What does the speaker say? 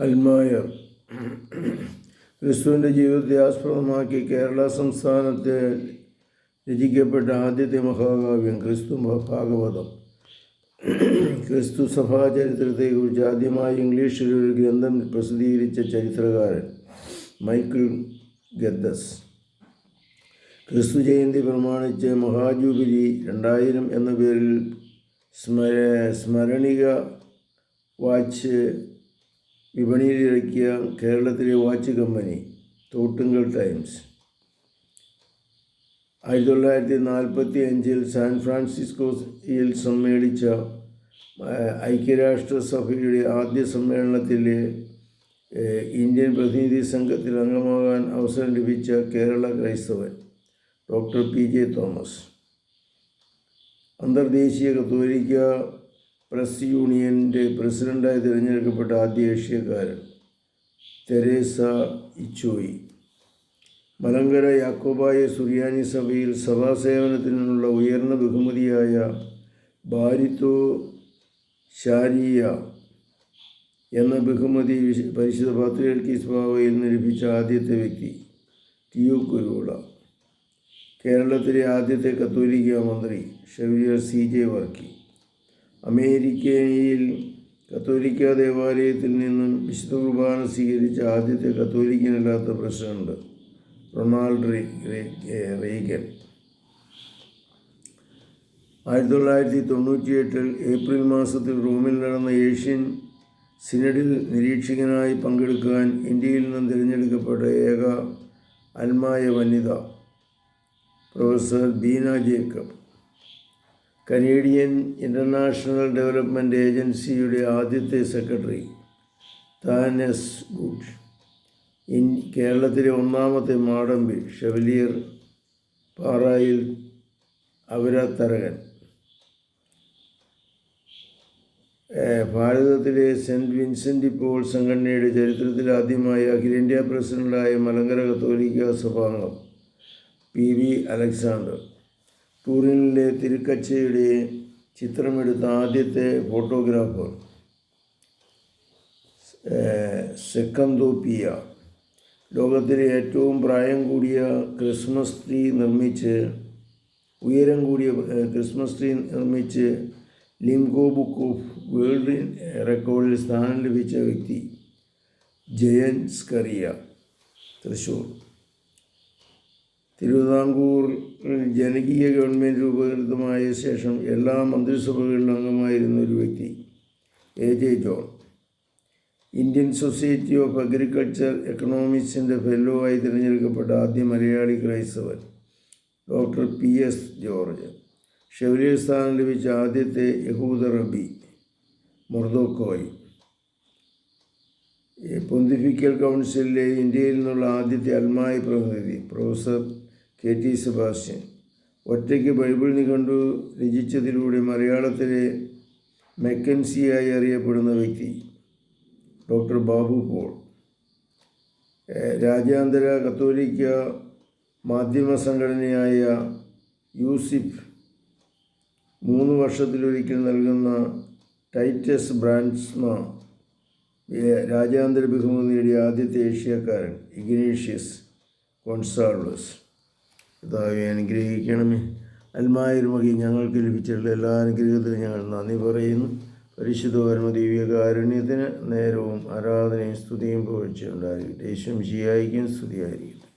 അൽമായർ. ക്രിസ്തുവിന്റെ ജീവിതത്തെ ആസ്പദമാക്കി കേരള സംസ്ഥാനത്തെ രചിക്കപ്പെട്ട ആദ്യത്തെ മഹാകാവ്യം ക്രിസ്തു ഭാഗവതം ക്രിസ്തു സഭാ ചരിത്രത്തെക്കുറിച്ച് ആദ്യമായി ഇംഗ്ലീഷിൽ ഒരു ഗ്രന്ഥം പ്രസിദ്ധീകരിച്ച ചരിത്രകാരൻ മൈക്കിൾ ഗദ്ദസ്. ക്രിസ്തു ജയന്തി പ്രമാണിച്ച് മഹാജൂബിലി രണ്ടായിരം എന്ന പേരിൽ സ്മര സ്മരണിക വാച്ച് വിപണിയിലിറക്കിയ കേരളത്തിലെ വാച്ച് കമ്പനി തോട്ടുങ്കൽ ടൈംസ്. ആയിരത്തി തൊള്ളായിരത്തി നാൽപ്പത്തി അഞ്ചിൽ സാൻ ഫ്രാൻസിസ്കോയിൽ സമ്മേളിച്ച ഐക്യരാഷ്ട്രസഭയുടെ ആദ്യ സമ്മേളനത്തിലെ ഇന്ത്യൻ പ്രതിനിധി സംഘത്തിൽ അംഗമാകാൻ അവസരം ലഭിച്ച കേരള ക്രൈസ്തവൻ ഡോക്ടർ പി ജെ തോമസ്. അന്തർദേശീയ കത്തോലിക്ക പ്രസ് യൂണിയന്റെ പ്രസിഡന്റായി തിരഞ്ഞെടുക്കപ്പെട്ട ആദ്യ ഏഷ്യക്കാരൻ തെരേസ ഇച്ചോയി. മലങ്കര യാക്കോബായ സുറിയാനി സഭയിൽ സഭാസേവനത്തിനുള്ള ഉയർന്ന ബഹുമതിയായ ബാരിത്തോ ശാരിയ എന്ന ബഹുമതി പരിശുദ്ധ പാത്രിയർക്കീസ് ബാവയിൽ നിന്ന് ലഭിച്ച ആദ്യത്തെ വ്യക്തി ടിയു കുരുവിള. കേരളത്തിലെ ആദ്യത്തെ കത്തോലിക്ക മന്ത്രി ഷെവിയർ സി ജെ വർക്കി. അമേരിക്കയിൽ കത്തോലിക്ക ദേവാലയത്തിൽ നിന്നും വിശുദ്ധ കുർബാന സ്വീകരിച്ച ആദ്യത്തെ കത്തോലിക്കനല്ലാത്ത പ്രസിഡന്റ് റൊണാൾഡ് റീഗൻ. ആയിരത്തി തൊള്ളായിരത്തി തൊണ്ണൂറ്റിയെട്ടിൽ ഏപ്രിൽ മാസത്തിൽ റോമിൽ നടന്ന ഏഷ്യൻ സിനഡിൽ നിരീക്ഷകനായി പങ്കെടുക്കാൻ ഇന്ത്യയിൽ നിന്നും തിരഞ്ഞെടുക്കപ്പെട്ട ഏക അൽമായ വനിത professor Beena Jacob. Canadian International Development ഏജൻസിയുടെ ആദ്യത്തെ സെക്രട്ടറി താനസ് ഗുഡ്. ഇൻ കേരളത്തിലെ ഒന്നാമത്തെ മാടമ്പി ഷെവലിയർ പാറായിൽ അവരത്തരകൻ. ഭാരതത്തിലെ സെന്റ് വിൻസെന്റ് ഇപ്പോൾ സംഘടനയുടെ ചരിത്രത്തിൽ ആദ്യമായി അഖിലേന്ത്യാ പ്രസിഡന്റായ മലങ്കര കത്തോലിക്ക സഭാംഗം പി വി അലക്സാണ്ടർ. ടൂറിനിലെ തിരുക്കച്ചയുടെ ചിത്രമെടുത്ത ആദ്യത്തെ ഫോട്ടോഗ്രാഫർ സെക്കന്തോപ്പിയ ലോകത്തിലെ ഏറ്റവും പ്രായം കൂടിയ ക്രിസ്മസ് ട്രീ നിർമ്മിച്ച് ഉയരം കൂടിയ ക്രിസ്മസ് ട്രീ നിർമ്മിച്ച് ലിംഗോ ബുക്ക് ഓഫ് വേൾഡ് റെക്കോർഡിൽ സ്ഥാനം ലഭിച്ച വ്യക്തി ജയൻ സ്കറിയ തൃശ്ശൂർ തിരുവിതാംകൂർ ജനകീയ ഗവൺമെന്റ് രൂപീകൃതമായ ശേഷം എല്ലാ മന്ത്രിസഭകളിലും അംഗമായിരുന്ന ഒരു വ്യക്തി A J John. Indian Society of Agriculture എക്കണോമിക്സിന്റെ fellow ആയി തിരഞ്ഞെടുക്കപ്പെട്ട ആദ്യ മലയാളി ക്രൈസ്തവൻ doctor P S George. Chevalier സ്ഥാനം ലഭിച്ച ആദ്യത്തെ യഹൂദ റബി മൊർദോക്കോയ് പൊന്തിഫിക്കൽ കൗൺസിലിലെ ഇന്ത്യയിൽ നിന്നുള്ള ആദ്യത്തെ അൽമായി പ്രതിനിധി പ്രൊഫസർ കെ ടി സെബാസ്റ്റ്യൻ. ഒറ്റയ്ക്ക് ബൈബിൾ നിഘണ്ടു രചിച്ചതിലൂടെ മലയാളത്തിലെ മെക്കൻസിയായി അറിയപ്പെടുന്ന വ്യക്തി ഡോക്ടർ ബാബു പോൾ. രാജ്യാന്തര കത്തോലിക്ക മാധ്യമ സംഘടനയായ യൂസിഫ് മൂന്ന് വർഷത്തിലൊരിക്കൽ നൽകുന്ന ടൈറ്റസ് ബ്രാൻഡ്സ്മ രാജ്യാന്തര ബഹുമതി നേടിയ ആദ്യത്തെ ഏഷ്യക്കാരൻ ഇഗ്നേഷ്യസ് കോൺസാൾവസ് പിതാവെ അനുഗ്രഹിക്കണമേ. അൽമായിരുമകി ഞങ്ങൾക്ക് ലഭിച്ചിട്ടുള്ള എല്ലാ അനുഗ്രഹത്തിനും ഞങ്ങൾ നന്ദി പറയുന്നു. പരിശുദ്ധ പരമദീവികാരുണ്യത്തിന് നേരവും ആരാധനയും സ്തുതിയും പോയിച്ചുണ്ടായിരിക്കും ദേഷ്യം ശരിയായിരിക്കും സ്തുതിയായിരിക്കട്ടെ.